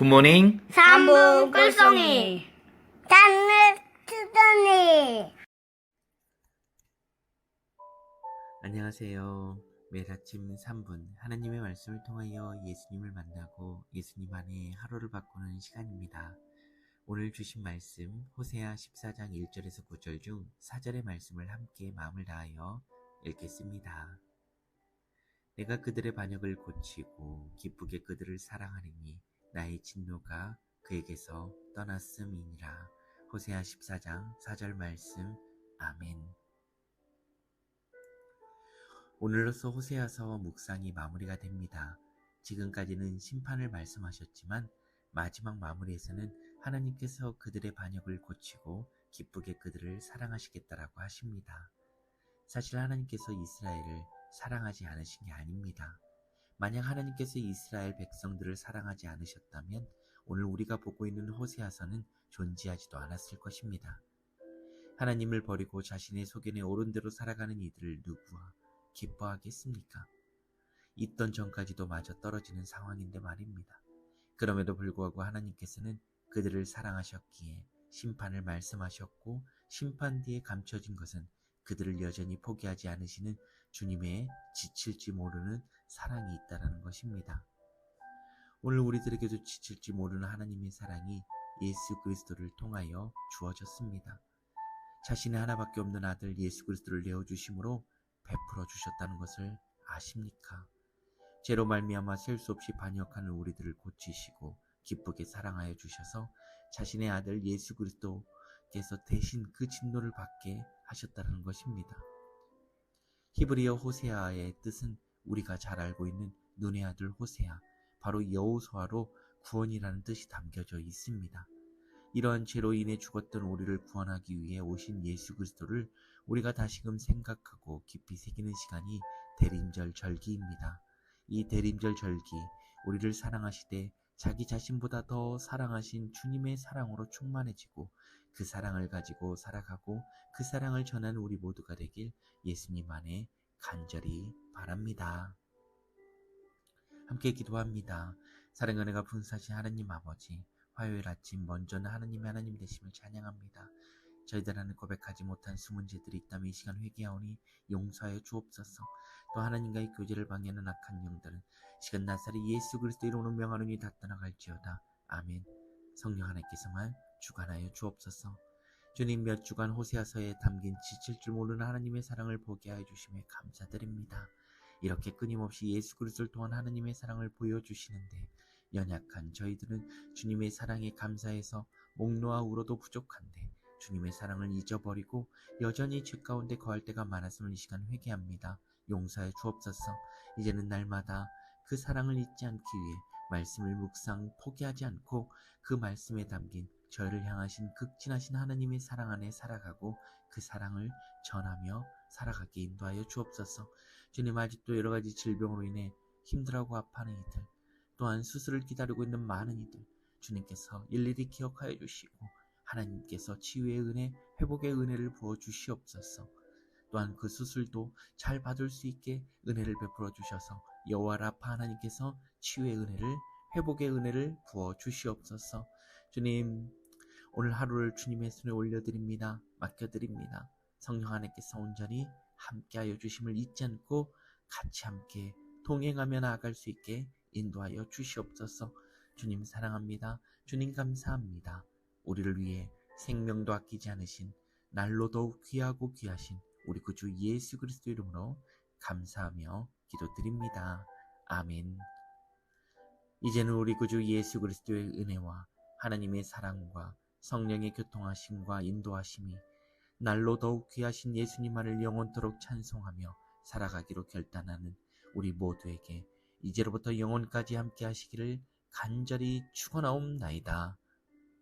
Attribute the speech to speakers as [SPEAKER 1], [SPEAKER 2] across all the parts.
[SPEAKER 1] 굿모닝.
[SPEAKER 2] 삼분 꿀송이 장르 투더니
[SPEAKER 3] 안녕하세요. 매일 아침 3분 하나님의 말씀을 통하여 예수님을 만나고 예수님 안에 하루를 바꾸는 시간입니다. 오늘 주신 말씀 호세아 14장 1절에서 9절 중 4절의 말씀을 함께 마음을 다하여 읽겠습니다. 내가 그들의 반역을 고치고 기쁘게 그들을 사랑하리니 나의 진노가 그에게서 떠났음이니라. 호세아 14장 4절 말씀 아멘. 오늘로서 호세아서 묵상이 마무리가 됩니다. 지금까지는 심판을 말씀하셨지만 마지막 마무리에서는 하나님께서 그들의 반역을 고치고 기쁘게 그들을 사랑하시겠다라고 하십니다. 사실 하나님께서 이스라엘을 사랑하지 않으신 게 아닙니다. 만약 하나님께서 이스라엘 백성들을 사랑하지 않으셨다면 오늘 우리가 보고 있는 호세아서는 존재하지도 않았을 것입니다. 하나님을 버리고 자신의 소견에 옳은 대로 살아가는 이들을 누구와 기뻐하겠습니까? 있던 전까지도 마저 떨어지는 상황인데 말입니다. 그럼에도 불구하고 하나님께서는 그들을 사랑하셨기에 심판을 말씀하셨고 심판 뒤에 감춰진 것은 그들을 여전히 포기하지 않으시는 주님의 지칠지 모르는 사랑이 있다라는 것입니다. 오늘 우리들에게도 지칠지 모르는 하나님의 사랑이 예수 그리스도를 통하여 주어졌습니다. 자신의 하나밖에 없는 아들 예수 그리스도를 내어 주심으로 베풀어 주셨다는 것을 아십니까? 죄로 말미암아 셀 수 없이 반역하는 우리들을 고치시고 기쁘게 사랑하여 주셔서 자신의 아들 예수 그리스도께서 대신 그 진노를 받게 하셨다는 것입니다. 히브리어 호세아의 뜻은 우리가 잘 알고 있는 눈의 아들 호세아, 바로 여호수아로 구원이라는 뜻이 담겨져 있습니다. 이러한 죄로 인해 죽었던 우리를 구원하기 위해 오신 예수 그리스도를 우리가 다시금 생각하고 깊이 새기는 시간이 대림절 절기입니다. 이 대림절 절기, 우리를 사랑하시되 자기 자신보다 더 사랑하신 주님의 사랑으로 충만해지고 그 사랑을 가지고 살아가고 그 사랑을 전하는 우리 모두가 되길 예수님 안에 간절히 바랍니다. 함께 기도합니다. 사랑의 은혜가 분사신 하나님 아버지, 화요일 아침 먼저는 하나님의 하나님 되심을 찬양합니다. 저희들 안에 고백하지 못한 숨은 죄들이 있다면 이 시간 회개하오니 용서하여 주옵소서. 또 하나님과의 교제를 방해하는 악한 영들은 시간 나사리 예수 그리스도 이름으로 명하노니 다 떠나갈지어다. 아멘. 성령 하나님께서만 주관하여 주옵소서. 주님 몇 주간 호세아서에 담긴 지칠 줄 모르는 하나님의 사랑을 보게 하여 주심에 감사드립니다. 이렇게 끊임없이 예수 그리스도를 통한 하나님의 사랑을 보여주시는데 연약한 저희들은 주님의 사랑에 감사해서 목놓아 울어도 부족한데 주님의 사랑을 잊어버리고 여전히 죄 가운데 거할 때가 많았음을 이 시간 회개합니다. 용서해 주옵소서. 이제는 날마다 그 사랑을 잊지 않기 위해 말씀을 묵상 포기하지 않고 그 말씀에 담긴 저희를 향하신 극진하신 하나님의 사랑 안에 살아가고 그 사랑을 전하며 살아가게 인도하여 주옵소서. 주님 아직도 여러 가지 질병으로 인해 힘들어하고 아파하는 이들, 또한 수술을 기다리고 있는 많은 이들, 주님께서 일일이 기억하여 주시고 하나님께서 치유의 은혜, 회복의 은혜를 부어 주시옵소서. 또한 그 수술도 잘 받을 수 있게 은혜를 베풀어 주셔서 여호와 라파 하나님께서 치유의 은혜를 회복의 은혜를 부어 주시옵소서. 주님 오늘 하루를 주님의 손에 올려드립니다. 맡겨드립니다. 성령 하나님께서 온전히 함께하여 주심을 잊지 않고 같이 함께 동행하며 나아갈 수 있게 인도하여 주시옵소서. 주님 사랑합니다. 주님 감사합니다. 우리를 위해 생명도 아끼지 않으신 날로 더욱 귀하고 귀하신 우리 구주 예수 그리스도 이름으로 감사하며 기도드립니다. 아멘. 이제는 우리 구주 예수 그리스도의 은혜와 하나님의 사랑과 성령의 교통하심과 인도하심이 날로 더욱 귀하신 예수님만을 영원토록 찬송하며 살아가기로 결단하는 우리 모두에게 이제로부터 영원까지 함께 하시기를 간절히 축원하옵나이다.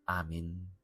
[SPEAKER 3] 아멘.